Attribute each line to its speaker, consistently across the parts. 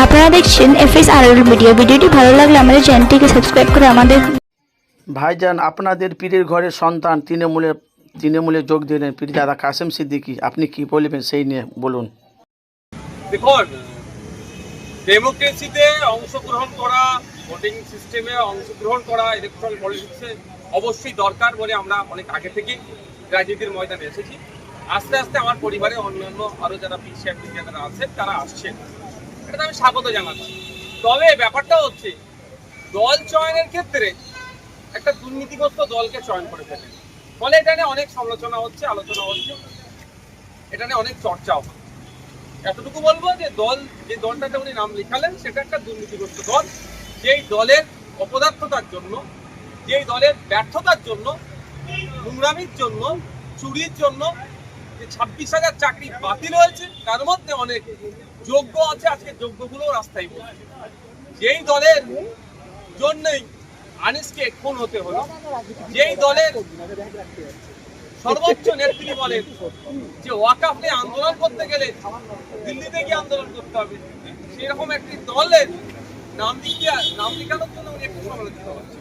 Speaker 1: আপনারা দেখছেন এফএস আর মিডিয়া। ভিডিওটি ভালো লাগলে আমাদের চ্যানেলটিকে সাবস্ক্রাইব করে আমাদের
Speaker 2: ভাইজান আপনাদের পীরের ঘরের সন্তান তৃণমূলে তৃণমূলে যোগ দিলেন পীর দাদা কাসেম সিদ্দিকী। আপনি কি বলবেন সেই নিয়ে? বলুন।
Speaker 3: দেখুন ডেমোক্রেসিতে অংশগ্রহণ করা ভোটিং সিস্টেমে অংশগ্রহণ করা ইলেকট্রাল পলিটিক্সে অবশ্যই দরকার বলে আমরা অনেক আগে থেকেই রাজনীতির ময়দানে এসেছি। আস্তে আস্তে আমার পরিবারে অন্যান্য আরও যারা পিছিয়ে যারা আছেন তারা আসছেন। এটা আমি স্বাগত জানাচ্ছি তবে ব্যাপারটা হচ্ছে, দল চয়নের ক্ষেত্রে একটা দুর্নীতিগ্রস্ত দলকে চয়ন করে ফেলে। ফলে এটা নিয়ে অনেক সমালোচনা হচ্ছে, আলোচনা হচ্ছে, এটা নিয়ে অনেক চর্চাও হয় এতটুকু বলব যে দল, যে দলটাতে উনি নাম লিখালেন, সেটা একটা দুর্নীতিগ্রস্ত দল। যেই দলের অপদার্থতার জন্য, যেই দলের ব্যর্থতার জন্য, নোংরামির জন্য, চুরির জন্য যে ছাব্বিশ হাজার চাকরি বাতিল হয়েছে, তার মধ্যে অনেক যোগ্য আছে, আজকে যোগ্যগুলো রাস্তায় বসছে। যেই দলের জন্যই আনিসকে খুন হতে হলো, যেই দলের সর্বোচ্চ নেত্রী বলেন যে ওয়াকাফ নিয়ে আন্দোলন করতে গেলে দিল্লিতে গিয়ে আন্দোলন করতে হবে, সেরকম একটি দলের নাম লিখিয়া নাম লিখানোর জন্য উনি একটু সমালোচিত হচ্ছে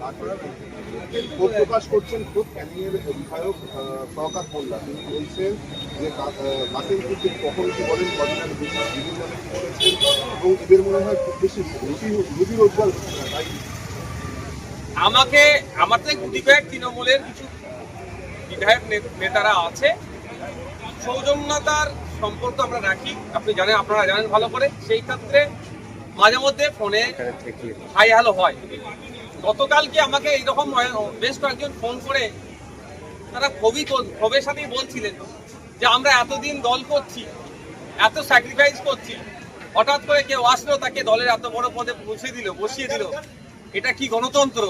Speaker 4: ক্ষোভ প্রকাশ করছেন খুব ক্যানিংয়ের বিধায়ক শওকাত মোল্লা। তিনি বলছেন যে কখন কি বলেন কদিনের বিভিন্ন করেছেন এবং এদের মনে হয় খুব বেশি রুটি রুটি রোজগার তাই
Speaker 3: আমাকে আমাদের গুটি কয়েক তৃণমূলের কিছু বিধায়ক নেতারা আছে। সৌজন্যতার সম্পর্ক আমরা রাখি। আপনি জানেন আপনারা জানেন ভালো করে। সেই ক্ষেত্রে মাঝে মধ্যে ফোনে হাই হ্যালো হয়। গতকালকে আমাকে এইরকম বেশ কয়েকজন ফোন করে তারা তো- ক্ষোভের সাথেই বলছিলেন যে আমরা এতদিন দল করছি, এত স্যাক্রিফাইস করছি, হঠাৎ করে কেউ আসলো, তাকে দলের এত বড় পদে বসিয়ে দিল বসিয়ে দিল। এটা কি গণতন্ত্র?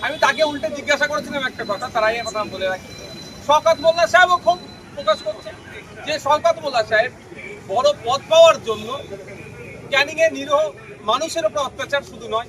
Speaker 3: আমি তাকে উল্টে জিজ্ঞাসা করেছিলাম একটা কথা, তারাই কথা বলে রাখি। শওকত মোল্লা সাহেবও খুব প্রকাশ করছে যে শওকত মোল্লা সাহেব বড় পদ পাওয়ার জন্য ক্যানিং এর নিরীহ মানুষের উপর অত্যাচার শুধু নয়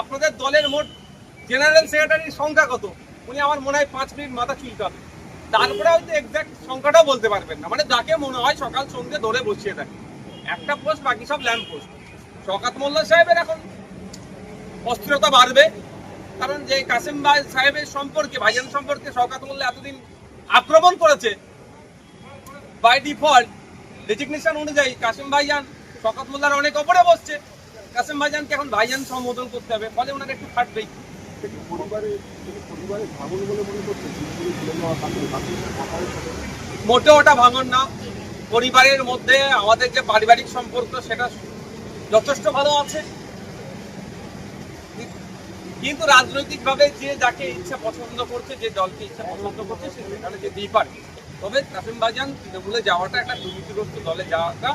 Speaker 3: আপনাদের দলের মোট জেনারেল সেক্রেটারির সংখ্যা কত? উনি আমার মনে হয় পাঁচ মিনিট মাথা চুলকাবে। তারপরে হয়তো এক্সাক্ট সংখ্যাটাও বলতে পারবেন না। মানে যাকে মনে হয় সকাল সন্ধ্যে ধরে বসিয়ে থাকে একটা পোস্ট বাকি সব ল্যাম্প পোস্ট শকাত মোল্লা সাহেবের এখন অস্থিরতা বাড়বে। কারণ যে কাসিম ভাই সাহেবের সম্পর্কে, ভাইজান সম্পর্কে শওকাত মোল্লা এতদিন আক্রমণ করেছে বাই ডিফল্ট রেজিগনেশন অনুযায়ী কাসিম ভাইজান শওকাত মোল্লার অনেক ওপরে বসছে। কাসিম ভাইজানকে এখন ভাইজান সম্বোধন করতে হবে ফলে ওনার একটু
Speaker 4: মনে সাথে
Speaker 3: মোটেও ওটা ভাঙন না। পরিবারের মধ্যে আমাদের যে পারিবারিক সম্পর্ক সেটা যথেষ্ট ভালো আছে। কিন্তু রাজনৈতিকভাবে যে যাকে ইচ্ছা পছন্দ করছে যে দলকে ইচ্ছা পছন্দ করছে সে সেখানে যেতেই পারে। তবে কাসিম বাজান তৃণমূলে যাওয়াটা একটা দুর্নীতিগ্রস্ত দলে যাওয়াটা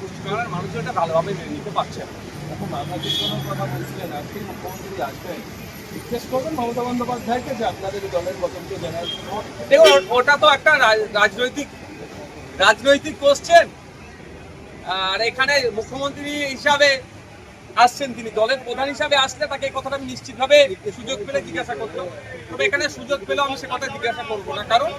Speaker 3: পশ্চিমবাংলার মানুষ এটা ভালোভাবে মেনে নিতে পারছে না।
Speaker 5: এখন বাংলাদেশ কোনো কথা বলছিলেন, আজকে মুখ্যমন্ত্রী আসবেন।
Speaker 3: ওটা তো একটা রাজনৈতিক রাজনৈতিক আর এখানে মুখ্যমন্ত্রী হিসাবে আসছেন তিনি, দলের প্রধান হিসাবে আসলে তাকে সুযোগ পেলে জিজ্ঞাসা করতাম। তবে এখানে সুযোগ পেলেও আমি সে কথা জিজ্ঞাসা করব না। কারণ